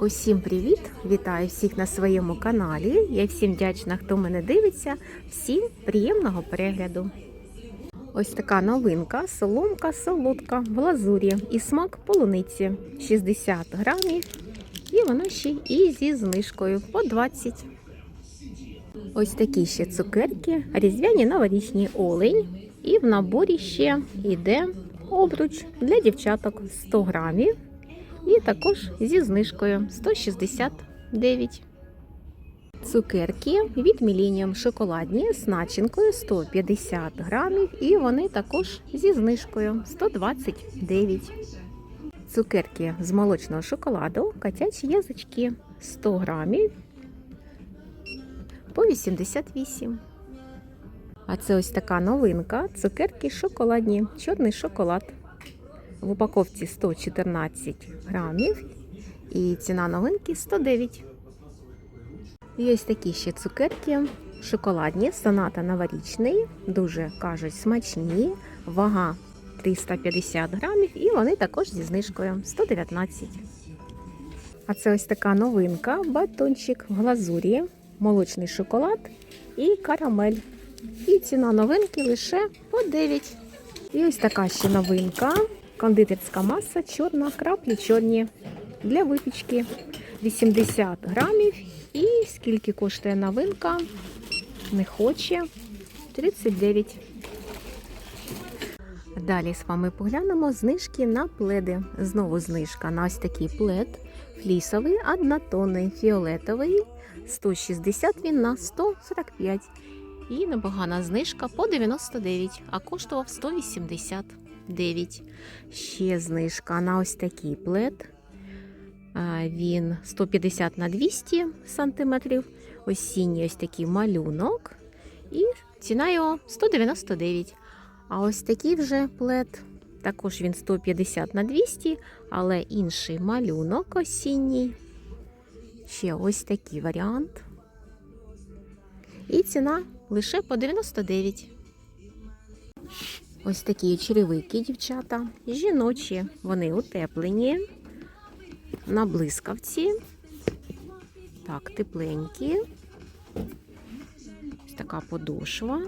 Усім привіт! Вітаю всіх на своєму каналі. Я всім вдячна, хто мене дивиться. Всім приємного перегляду. Ось така новинка, соломка солодка в глазурі і смак полуниці 60 грамів. І вона ще і зі знижкою по 20. Ось такі ще цукерки, різдвяні новорічні олень. І в наборі ще йде обруч для дівчаток 100 грамів. І також зі знижкою 169. Цукерки від Millennium шоколадні з начинкою 150 грамів. І вони також зі знижкою 129. Цукерки з молочного шоколаду, котячі язички 100 грамів по 88. А це ось така новинка. Цукерки шоколадні, чорний шоколад. В упаковці 114 грамів і ціна новинки 109. І ось такі ще цукерки шоколадні, соната новорічний, дуже кажуть смачні, вага 350 грамів, і вони також зі знижкою 119. А це ось така новинка, батончик в глазурі, молочний шоколад і карамель. І ціна новинки лише по 9. І ось така ще новинка. Кондитерська маса чорна, краплі чорні для випічки 80 грамів. І скільки коштує новинка? Не хоче 39. Далі з вами поглянемо знижки на пледи. Знову знижка на ось такий плед. Флісовий, однотонний, фіолетовий. 160 він на 145. І непогана знижка по 99, а коштував 189. Ще знижка на ось такий плед. Він 150 на 200 сантиметрів. Осінній ось такий малюнок. І ціна його 199. А ось такий вже плед. Також він 150 на 200, але інший малюнок осінній. Ще ось такий варіант. І ціна лише по 99. Ось такі черевики, дівчата. Жіночі, вони утеплені, на блискавці. Так, тепленькі. Ось така подошва.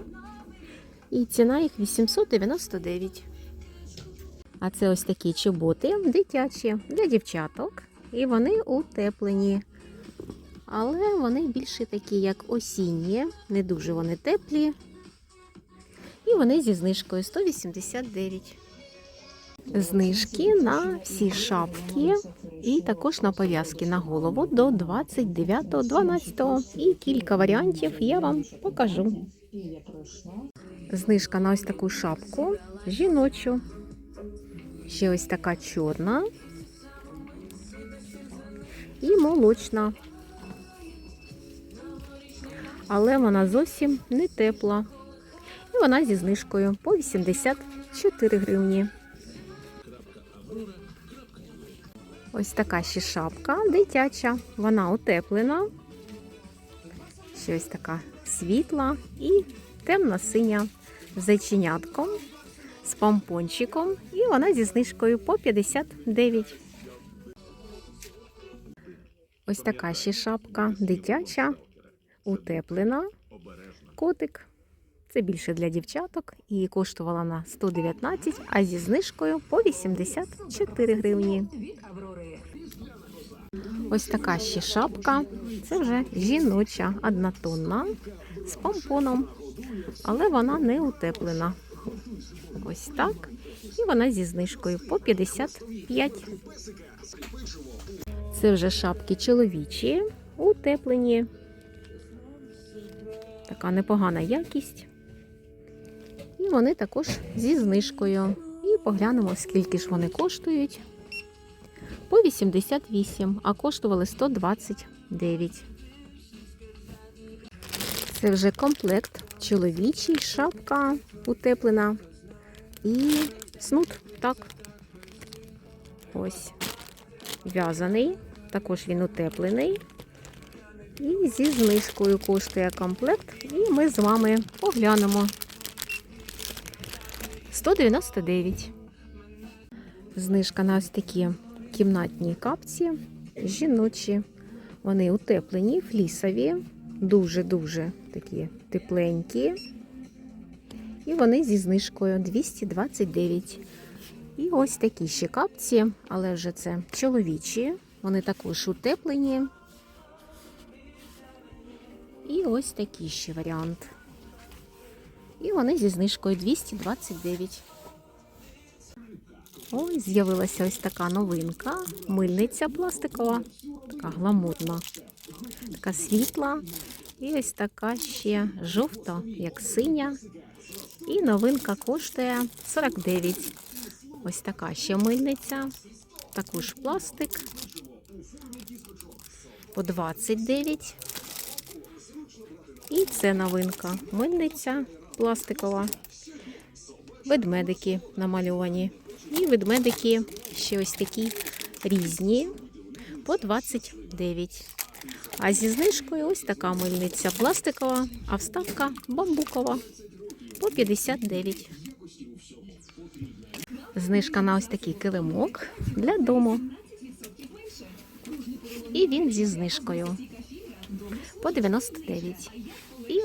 І ціна їх 899. А це ось такі чоботи дитячі для дівчаток. І вони утеплені. Але вони більше такі, як осінні, не дуже вони теплі. І вони зі знижкою 189. Знижки на всі шапки і також на пов'язки на голову до 29.12. І кілька варіантів я вам покажу. Знижка на ось таку шапку жіночу. Ще ось така чорна і молочна. Але вона зовсім не тепла. Вона зі знижкою по 84 гривні. Ось така ще шапка дитяча. Вона утеплена. Ще ось така світла і темно-синя з зайченятком, з помпончиком. І вона зі знижкою по 59. Ось така ще шапка дитяча, утеплена. Котик. Це більше для дівчаток і коштувала на 119, а зі знижкою по 84 гривні. Ось така ще шапка. Це вже жіноча, однотонна з помпоном, але вона не утеплена. Ось так. І вона зі знижкою по 55. Це вже шапки чоловічі, утеплені. Така непогана якість. Вони також зі знижкою. І поглянемо, скільки ж вони коштують. По 88, а коштували 129. Це вже комплект чоловічий, шапка утеплена і снуд. Так. Ось. В'язаний. Також він утеплений. І зі знижкою коштує комплект. І ми з вами поглянемо. 199. Знижка на ось такі кімнатні капці жіночі. Вони утеплені, флісові, дуже-дуже такі тепленькі. І вони зі знижкою 229. І ось такі ще капці, але вже це чоловічі. Вони також утеплені. І ось такий ще варіант. І вони зі знижкою 229. Ой, з'явилася ось така новинка. Мильниця пластикова, така гламурна, така світла. І ось така ще жовта, як синя. І новинка коштує 49. Ось така ще мильниця. Також пластик. По 29. І це новинка. Мильниця пластикова. Ведмедики намальовані. І ведмедики ще ось такі різні. По 29. А зі знижкою ось така мильниця пластикова, а вставка бамбукова по 59. Знижка на ось такий килимок для дому. І він зі знижкою по 99.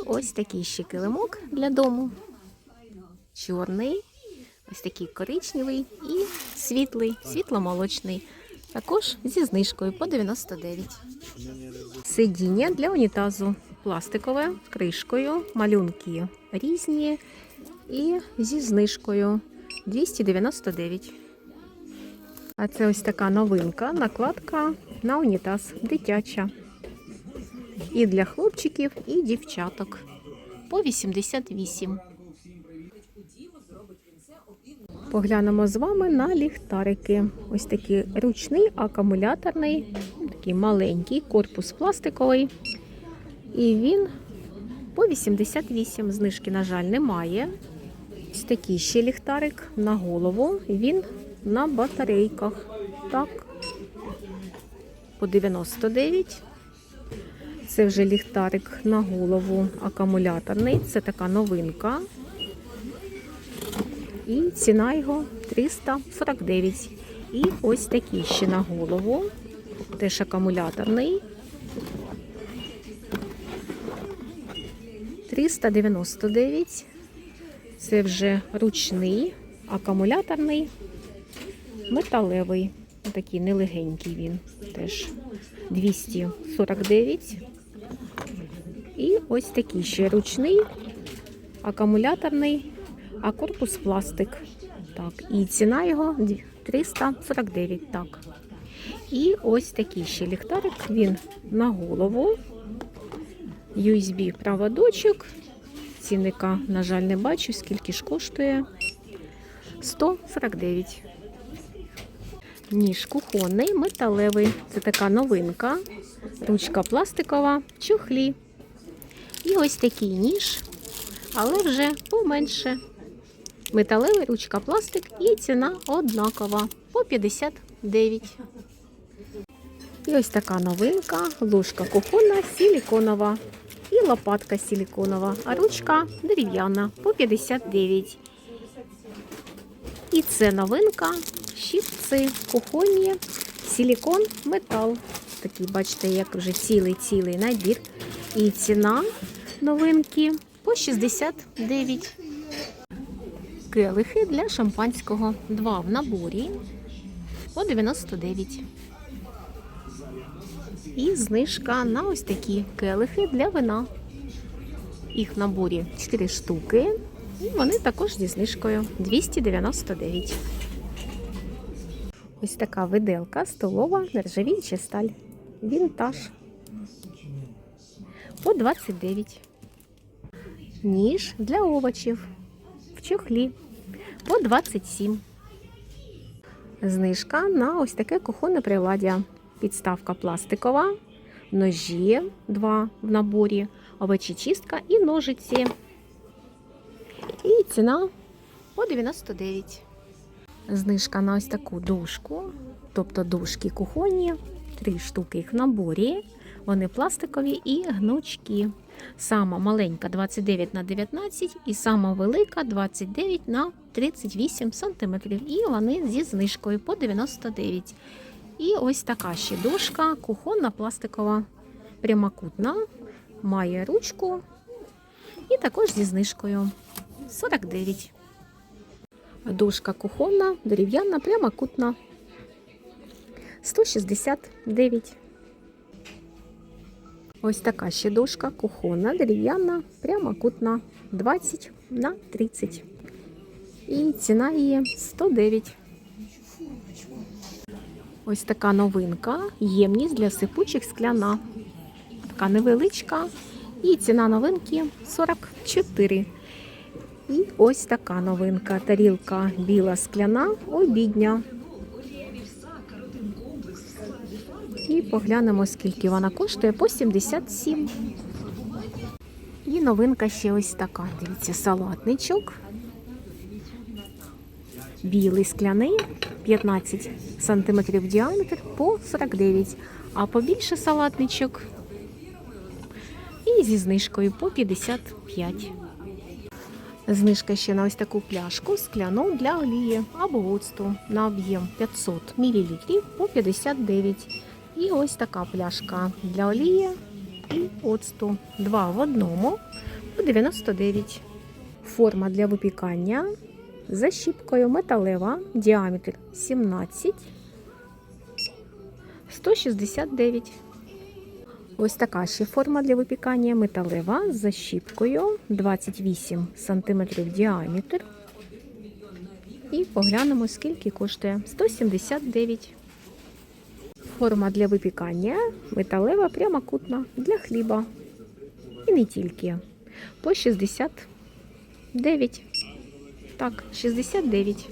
Ось такий ще килимок для дому. Чорний, ось такий коричневий і світлий, світломолочний. Також зі знижкою по 99. Сидіння для унітазу пластикове, кришкою, малюнки різні і зі знижкою 299. А це ось така новинка, накладка на унітаз дитяча. І для хлопчиків, і дівчаток. По 88. Поглянемо з вами на ліхтарики. Ось такий ручний акумуляторний, такий маленький, корпус пластиковий. І він по 88. Знижки, на жаль, немає. Ось такий ще ліхтарик на голову. Він на батарейках. Так. По 99. Це вже ліхтарик на голову акумуляторний. Це така новинка. І ціна його 349. І ось такий ще на голову. Теж акумуляторний. 399. Це вже ручний, акумуляторний, металевий. Такий нелегенький він. Теж 249. І ось такий ще ручний, акумуляторний, а корпус пластик. Так, і ціна його 349. Так. І ось такий ще ліхтарик. Він на голову. USB проводочок. Цінника, на жаль, не бачу, скільки ж коштує. 149. Ніж кухонний, металевий. Це така новинка. Ручка пластикова, чохлі. І ось такий ніж, але вже поменше. Металевий ручка пластик і ціна однакова по 59. І ось така новинка, ложка кухонна, силіконова і лопатка силіконова, а ручка дерев'яна по 59. І це новинка, щипці кухонні, силікон, метал. Такий, бачите, як вже цілий-цілий набір. І ціна новинки по 69. Келихи для шампанського. Два в наборі по 99. І знижка на ось такі келихи для вина. Їх в наборі 4 штуки. І вони також зі знижкою 299. Ось така виделка столова, нержавіюча сталь. Вінтаж. По 29. Ніж для овочів. В чохлі. По 27. Знижка на ось таке кухонне приладдя. Підставка пластикова, ножі два в наборі, овочечистка і ножиці. І ціна по 99. Знижка на ось таку дужку, тобто дужки кухонні, три штуки їх в наборі. Вони пластикові і гнучкі. Сама маленька 29 на 19 і сама велика 29 на 38 см. І вони зі знижкою по 99. І ось така ще дошка, кухонна пластикова, прямокутна, має ручку і також зі знижкою 49. Дошка кухонна, дерев'яна, прямокутна 169. Ось така ще дошка кухонна, дерев'яна, прямокутна 20 на 30. І ціна її 109. Ось така новинка. Ємність для сипучих скляна. Така невеличка. І ціна новинки 44. І ось така новинка. Тарілка біла скляна, обідня. І поглянемо, скільки вона коштує по 77. І новинка ще ось така. Дивіться, салатничок. Білий скляний 15 см діаметр по 49, а побільше салатничок і зі знижкою по 55. Знижка ще на ось таку пляшку скляну для олії або оцту на об'єм 500 мл по 59. І ось така пляшка для олії і оцту. Два в одному по 99. Форма для випікання з защіпкою металева, діаметр 17, 169. Ось така ще форма для випікання металева з защіпкою 28 см діаметр. І поглянемо, скільки коштує 179. Форма для випікання металева прямокутна для хліба. І не тільки. По 69. Так, 69.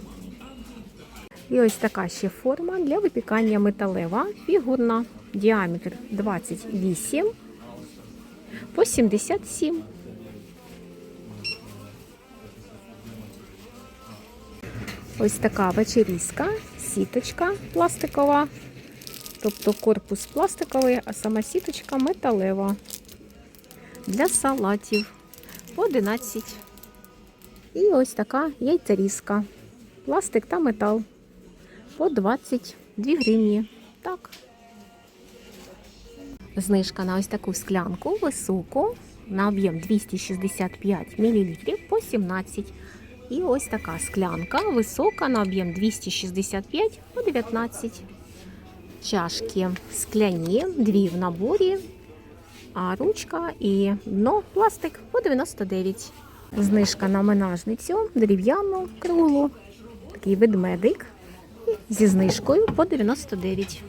І ось така ще форма для випікання металева, фігурна, діаметр 28 по 77. Ось така вечерізка, сіточка пластикова, тобто корпус пластиковий, а сама сіточка металева для салатів по 11. І ось така яйцерізка. Пластик та метал по 22 гривні. Так. Знижка на ось таку склянку високу на об'єм 265 мл по 17. І ось така склянка висока на об'єм 265 по 19. Чашки скляні, дві в наборі, а ручка і дно пластик по 99. Знижка на менажницю, дерев'яну круглу, такий ведмедик зі знижкою по 99.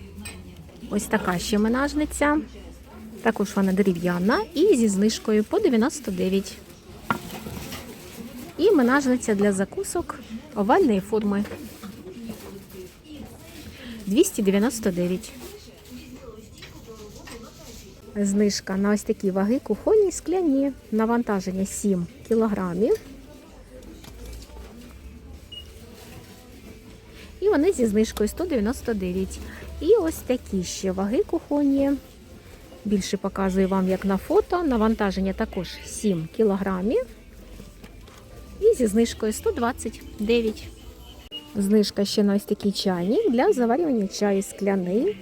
Ось така ще менажниця. Також вона дерев'яна і зі знижкою по 99. І менажниця для закусок овальної форми 299. Знижка на ось такі ваги кухонні скляні. Навантаження 7 кілограмів. І вони зі знижкою 199. І ось такі ще ваги кухонні. Більше показую вам, як на фото. Навантаження також 7 кілограмів. І зі знижкою 129. Знижка ще на ось такий чайник для заварювання чаю скляний.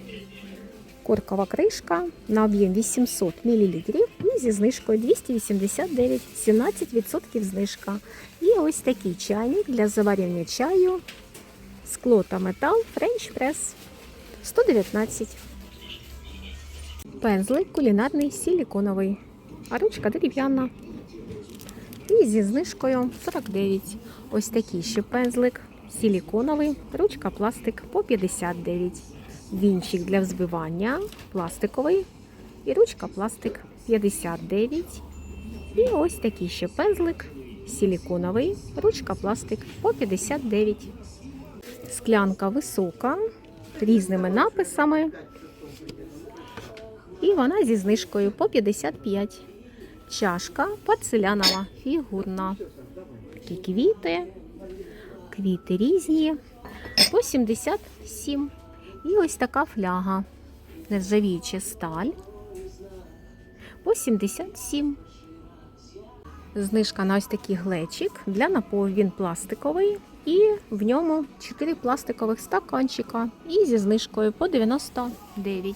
Коркова кришка на об'єм 800 мл і зі знижкою 289, 17% знижка. І ось такий чайник для заварювання чаю. Скло та метал French Press 119. Пензлик кулінарний силіконовий, а ручка дерев'яна. І зі знижкою 49. Ось такий ще пензлик силіконовий, ручка пластик по 59. Вінчик для взбивання пластиковий і ручка пластик 59. І ось такий ще пензлик силіконовий, ручка пластик по 59. Склянка висока, різними написами. І вона зі знижкою по 55. Чашка порцелянова, фігурна. Такі квіти, квіти різні. По 77. І ось така фляга. Нержавіюча сталь. По 77. Знижка на ось такий глечик для напою. Він пластиковий І в ньому 4 пластикових стаканчика. І зі знижкою по 99.